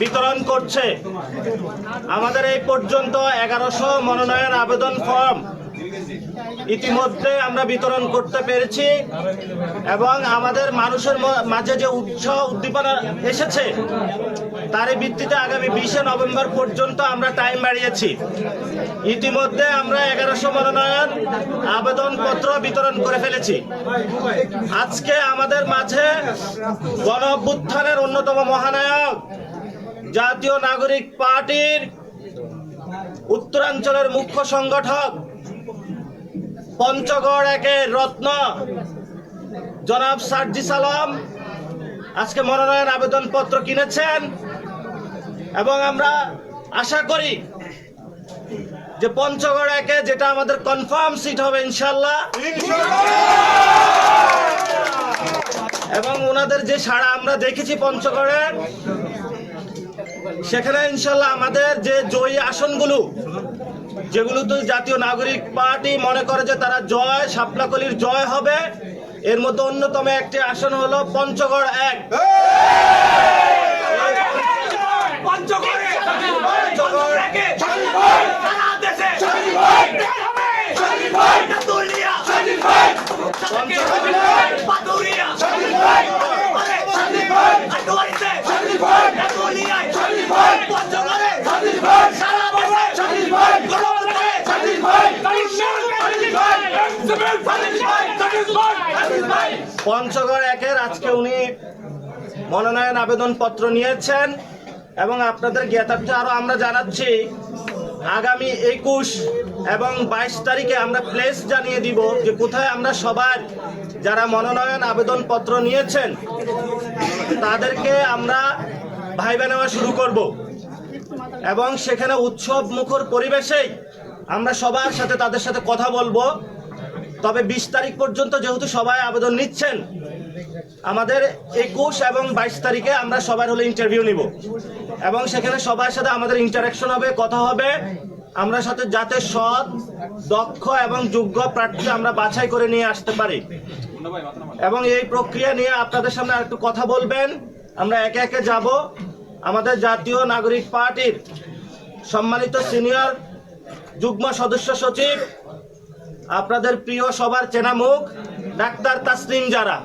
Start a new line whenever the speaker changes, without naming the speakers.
বিতরণ করছে। আমাদের এই পর্যন্ত এগারোশো মনোনয়ন আবেদন ফর্ম ইতিমধ্যে আমরা বিতরণ করতে পেরেছি এবং আমাদের মানুষের মাঝে যে উৎসাহ উদ্দীপনা এসেছে, তারই ভিত্তিতে আগামী বিশে নভেম্বর পর্যন্ত আমরা টাইম বাড়িয়েছি। ইতিমধ্যে আমরা এগারোশো মনোনয়ন আবেদনপত্র বিতরণ করে ফেলেছি। আজকে আমাদের মাঝে গণ অভ্যুত্থানের অন্যতম মহানায়ক জাতীয় নাগরিক পার্টির উত্তরাঞ্চলের মুখ্য সংগঠক পঞ্চগড় একের রত্ন। জনাব সার্জি সালাম, আজকে মনোনয়ন আবেদনপত্র কিনেছেন এবং আমরা আশা করি যে পঞ্চগড় একে যেটা আমাদের কনফার্ম সিট হবে ইনশাল্লাহ। এবং ওনাদের যে সাড়া আমরা দেখেছি পঞ্চগড়ের সেখানে ইনশাল্লাহ আমাদের যে জয়ী আসনগুলো যেগুলো তো জাতীয় নাগরিক পার্টি মনে করে যে তারা জয় শাপলাকলির জয় হবে। এর মধ্যে অন্যতম একটি আসন হলো পঞ্চগড় এক।
পঞ্চগড়ে
পঞ্চগড় একের, আজকে উনি মনোনয়ন আবেদন পত্র নিয়েছেন এবং আপনাদের জ্ঞাতার্থে আরও আমরা জানাচ্ছি, আগামী একুশ এবং বাইশ তারিখে আমরা প্লেস জানিয়ে দিব যে কোথায় আমরা সবার যারা মনোনয়ন আবেদন পত্র নিয়েছেন, তাদেরকে আমরা ভাইবা নেওয়া শুরু করব। এবং সেখানে উৎসব মুখর পরিবেশেই আমরা সবার সাথে তাদের সাথে কথা বলব। তবে বিশ তারিখ পর্যন্ত যেহেতু সবাই আবেদন নিচ্ছেন, আমাদের একুশ এবং বাইশ তারিখে আমরা সবার হলে ইন্টারভিউ নিব। এবং সেখানে সবার সাথে আমাদের ইন্টারাকশন হবে, কথা হবে। আমরা সাথে যাতে সৎ, দক্ষ এবং যোগ্য প্রার্থী আমরা বাছাই করে নিয়ে আসতে পারি। এবং এই প্রক্রিয়া নিয়ে আপনাদের সামনে আরেকটু কথা বলবেন। আমরা একে একে যাব। আমাদের জাতীয় নাগরিক পার্টির সম্মানিত সিনিয়র যুগ্ম সদস্য সচিব আপনাদের প্রিয় সবার চেনা মুখ ডাক্তার তাসলিম যারা।